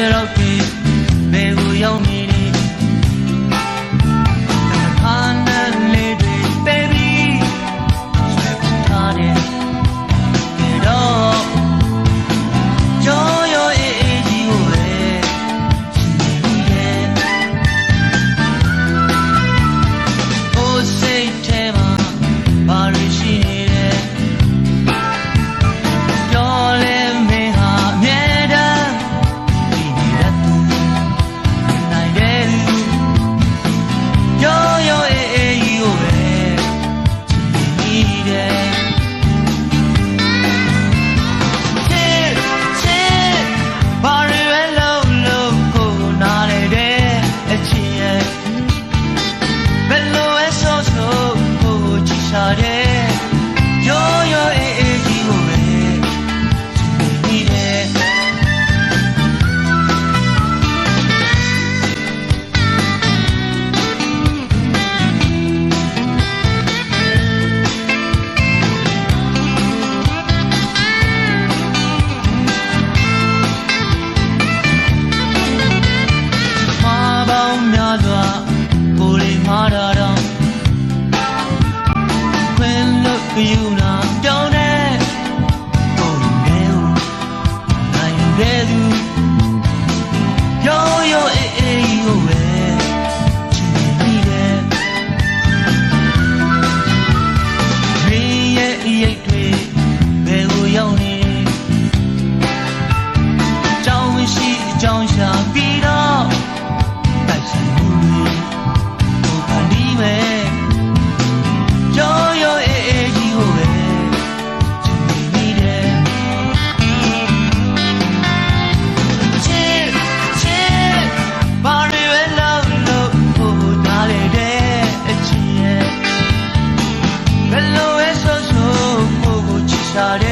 broken ယူလာပြောင်းတဲ့ကိုယ်နဲ့နိုင်တဲ့သူရောရောအေးအေးကိုပဲချင်နေတယ်ရင်းရဲ့အရေးတွေဘယ်ကိုရောက်နေကြောင်းရှိအကြောင်းရှာ 별로에서 좀 보고 치사려